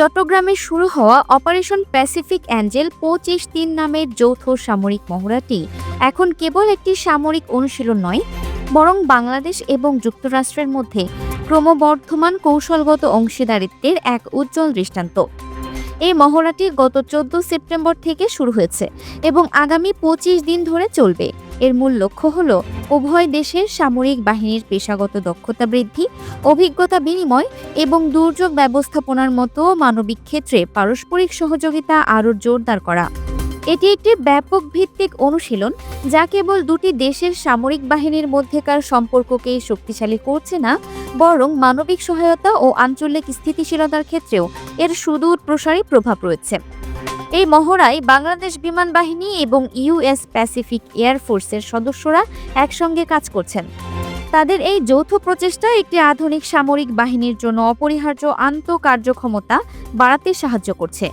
চট্টগ্রামে শুরু হওয়া অপারেশন প্যাসিফিক অ্যাঞ্জেল পঁচিশ তিন নামের যৌথ সামরিক মহড়াটি এখন কেবল একটি সামরিক অনুশীলন নয়, বরং বাংলাদেশ এবং যুক্তরাষ্ট্রের মধ্যে ক্রমবর্ধমান কৌশলগত অংশীদারিত্বের এক উজ্জ্বল দৃষ্টান্ত। এই মহড়াটি গত চোদ্দ সেপ্টেম্বর থেকে শুরু হয়েছে এবং আগামী পঁচিশ দিন ধরে চলবে। এর মূল লক্ষ্য হল উভয় দেশের সামরিক বাহিনীর পেশাগত দক্ষতা বৃদ্ধি, অভিজ্ঞতা বিনিময় এবং দুর্যোগ ব্যবস্থাপনার মতো মানবিক ক্ষেত্রে পারস্পরিক সহযোগিতা আরও জোরদার করা। এটি একটি ব্যাপক ভিত্তিক অনুশীলন যা কেবল দুটি দেশের সামরিক বাহিনীর মধ্যেকার সম্পর্ককেই শক্তিশালী করছে না, বরং মানবিক সহায়তা ও আঞ্চলিক স্থিতিশীলতার ক্ষেত্রেও এর সুদূর প্রসারী প্রভাব রয়েছে। এই মহড়ায় বাংলাদেশ বিমান বাহিনী এবং ইউএস প্যাসিফিক এয়ারফোর্সের সদস্যরা একসঙ্গে কাজ করছেন। তাদের এই যৌথ প্রচেষ্টা একটি আধুনিক সামরিক বাহিনীর জন্য অপরিহার্য আন্তঃকার্যক্ষমতা বাড়াতে সাহায্য করছে।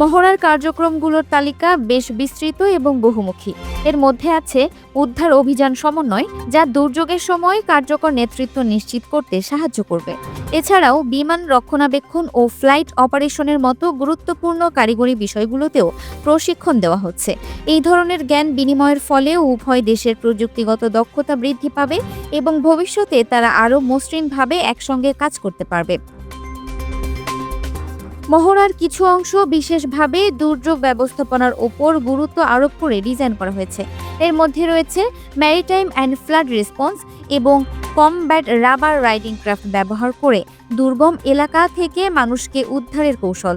মহড়ার কার্যক্রমগুলোর তালিকা বেশ বিস্তৃত এবং বহুমুখী। এর মধ্যে আছে উদ্ধার অভিযান সমন্বয়, যা দুর্যোগের সময় কার্যকর নেতৃত্ব নিশ্চিত করতে সাহায্য করবে। এছাড়াও বিমান রক্ষণাবেক্ষণ ও ফ্লাইট অপারেশনের মতো গুরুত্বপূর্ণ কারিগরি বিষয়গুলোতেও প্রশিক্ষণ দেওয়া হচ্ছে। এই ধরনের জ্ঞান বিনিময়ের ফলে উভয় দেশের প্রযুক্তিগত দক্ষতা বৃদ্ধি পাবে এবং ভবিষ্যতে তারা আরও মসৃণভাবে একসঙ্গে কাজ করতে পারবে। মহড়ার কিছু অংশ বিশেষভাবে দুর্যোগ ব্যবস্থাপনার ওপর গুরুত্ব আরোপ করে ডিজাইন করা হয়েছে। এর মধ্যে রয়েছে ম্যারিটাইম অ্যান্ড ফ্লাড রেসপন্স এবং কমব্যাট রাবার রাইডিং ক্রাফট ব্যবহার করে দুর্গম এলাকা থেকে মানুষকে উদ্ধারের কৌশল।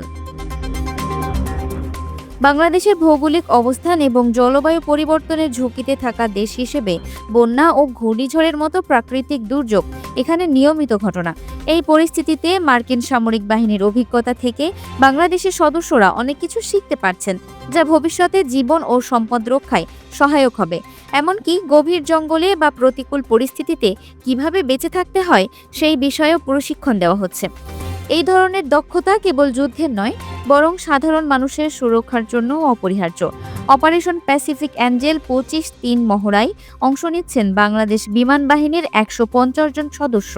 বাংলাদেশের ভৌগোলিক অবস্থান এবং জলবায়ু পরিবর্তনের ঝুঁকিতে থাকা দেশ হিসেবে বন্যা ও ঘূর্ণিঝড়ের মতো প্রাকৃতিক দুর্যোগ এখানে নিয়মিত ঘটনা। এই পরিস্থিতিতে মার্কিন সামরিক বাহিনীর অভিজ্ঞতা থেকে বাংলাদেশের সদস্যরা অনেক কিছু শিখতে পারছেন, যা ভবিষ্যতে জীবন ও সম্পদ রক্ষায় সহায়ক হবে। এমনকি গভীর জঙ্গলে বা প্রতিকূল পরিস্থিতিতে কীভাবে বেঁচে থাকতে হয় সেই বিষয়েও প্রশিক্ষণ দেওয়া হচ্ছে। এই ধরনের দক্ষতা কেবল যুদ্ধের নয়, বরং সাধারণ মানুষের সুরক্ষার জন্য অপরিহার্য। অপারেশন প্যাসিফিক অ্যাঞ্জেল পঁচিশ তিন মহড়ায় অংশ নিচ্ছেন বাংলাদেশ বিমান বাহিনীর একশো পঞ্চাশ জন সদস্য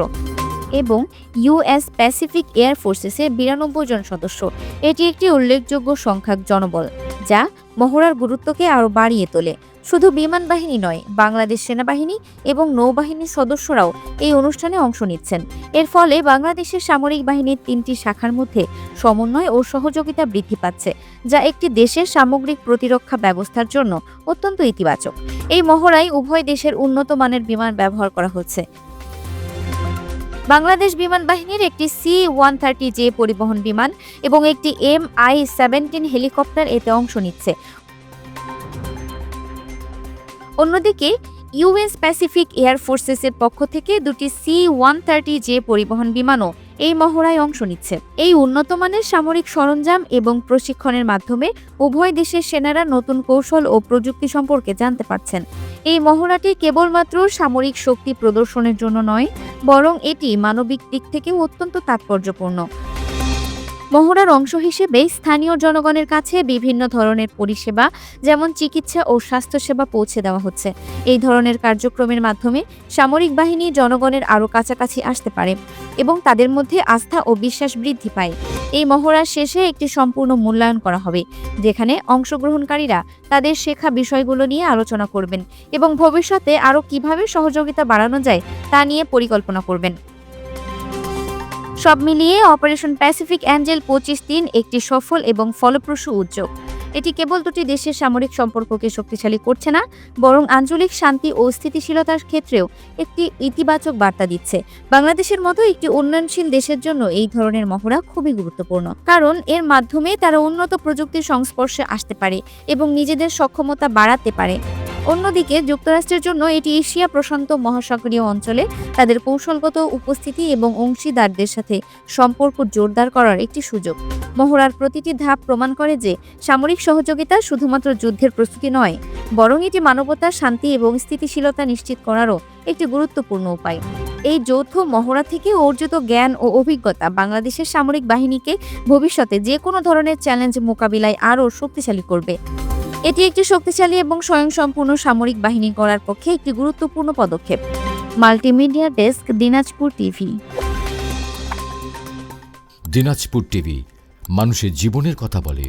এবং ইউএস প্যাসিফিক এয়ার ফোর্সেসের বিরানব্বই জন সদস্য। এটি একটি উল্লেখযোগ্য সংখ্যক জনবল, যা মহড়ার গুরুত্বকে আরও বাড়িয়ে তোলে। শুধু বিমান বাহিনী নয়, বাংলাদেশ সেনাবাহিনী এবং নৌবাহিনীর সদস্যরাও এই অনুষ্ঠানে অংশ নিচ্ছেন। এর ফলে বাংলাদেশের সামরিক বাহিনীর তিনটি শাখার মধ্যে সমন্বয় ও সহযোগিতা বৃদ্ধি পাচ্ছে, যা একটি দেশের সামগ্রিক প্রতিরক্ষা ব্যবস্থার জন্য অত্যন্ত ইতিবাচক। এই মহড়ায় উভয় দেশের উন্নত মানের বিমান ব্যবহার করা হচ্ছে। বাংলাদেশ বিমান বাহিনীর একটি সি ওয়ান থার্টি জে পরিবহন বিমান এবং একটি এম আই সেভেন্টিন হেলিকপ্টার এতে অংশ নিচ্ছে। অন্যদিকে ইউএস প্যাসিফিক এয়ার ফোর্সেসের পক্ষ থেকে দুটি সি ওয়ান থার্টি জে পরিবহন বিমানও এই মহড়ায় অংশ নিচ্ছে। এই উন্নত মানের সামরিক সরঞ্জাম এবং প্রশিক্ষণের মাধ্যমে উভয় দেশের সেনারা নতুন কৌশল ও প্রযুক্তি সম্পর্কে জানতে পারছেন। এই মহড়াটি কেবলমাত্র সামরিক শক্তি প্রদর্শনের জন্য নয়, বরং এটি মানবিক দিক থেকেও অত্যন্ত তাৎপর্যপূর্ণ। মহড়ার অংশ হিসেবে স্থানীয় জনগণের কাছে বিভিন্ন ধরনের পরিষেবা, যেমন চিকিৎসা ও স্বাস্থ্যসেবা পৌঁছে দেওয়া হচ্ছে। এই ধরনের কার্যক্রমের মাধ্যমে সামরিক বাহিনী জনগণের আরও কাছাকাছি আসতে পারে এবং তাদের মধ্যে আস্থা ও বিশ্বাস বৃদ্ধি পায়। এই মহড়ার শেষে একটি সম্পূর্ণ মূল্যায়ন করা হবে, যেখানে অংশগ্রহণকারীরা তাদের শেখা বিষয়গুলো নিয়ে আলোচনা করবেন এবং ভবিষ্যতে আরও কীভাবে সহযোগিতা বাড়ানো যায় তা নিয়ে পরিকল্পনা করবেন। সব মিলিয়ে অপারেশন প্যাসিফিক অ্যাঞ্জেল পঁচিশ দিন একটি সফল এবং ফলপ্রসূ উদ্যোগ। এটি কেবল দুটি দেশের সামরিক সম্পর্ককে শক্তিশালী করছে না, বরং আঞ্চলিক শান্তি ও স্থিতিশীলতার ক্ষেত্রেও একটি ইতিবাচক বার্তা দিচ্ছে। বাংলাদেশের মতো একটি উন্নয়নশীল দেশের জন্য এই ধরনের মহড়া খুবই গুরুত্বপূর্ণ, কারণ এর মাধ্যমে তারা উন্নত প্রযুক্তির সংস্পর্শে আসতে পারে এবং নিজেদের সক্ষমতা বাড়াতে পারে। অন্যদিকে যুক্তরাষ্ট্রের জন্য এটি এশিয়া প্রশান্ত মহাসাগরীয় অঞ্চলে তাদের কৌশলগত উপস্থিতি এবং অংশীদারদের সাথে সম্পর্ক জোরদার করার একটি সুযোগ। মহড়ার প্রতিটি ধাপ প্রমাণ করে যে সামরিক সহযোগিতা শুধুমাত্র যুদ্ধের প্রস্তুতি নয়, বরং এটি মানবতা, শান্তি এবং স্থিতিশীলতা নিশ্চিত করারও একটি গুরুত্বপূর্ণ উপায়। এই যৌথ মহড়া থেকে অর্জিত জ্ঞান ও অভিজ্ঞতা বাংলাদেশের সামরিক বাহিনীকে ভবিষ্যতে যে কোনো ধরনের চ্যালেঞ্জ মোকাবিলায় আরও শক্তিশালী করবে। এটি একটি শক্তিশালী এবং স্বয়ংসম্পূর্ণ সামরিক বাহিনী করার পক্ষে একটি গুরুত্বপূর্ণ পদক্ষেপ। Multimedia desk, Dinajpur TV. Dinajpur TV, মানুষের জীবনের কথা বলে।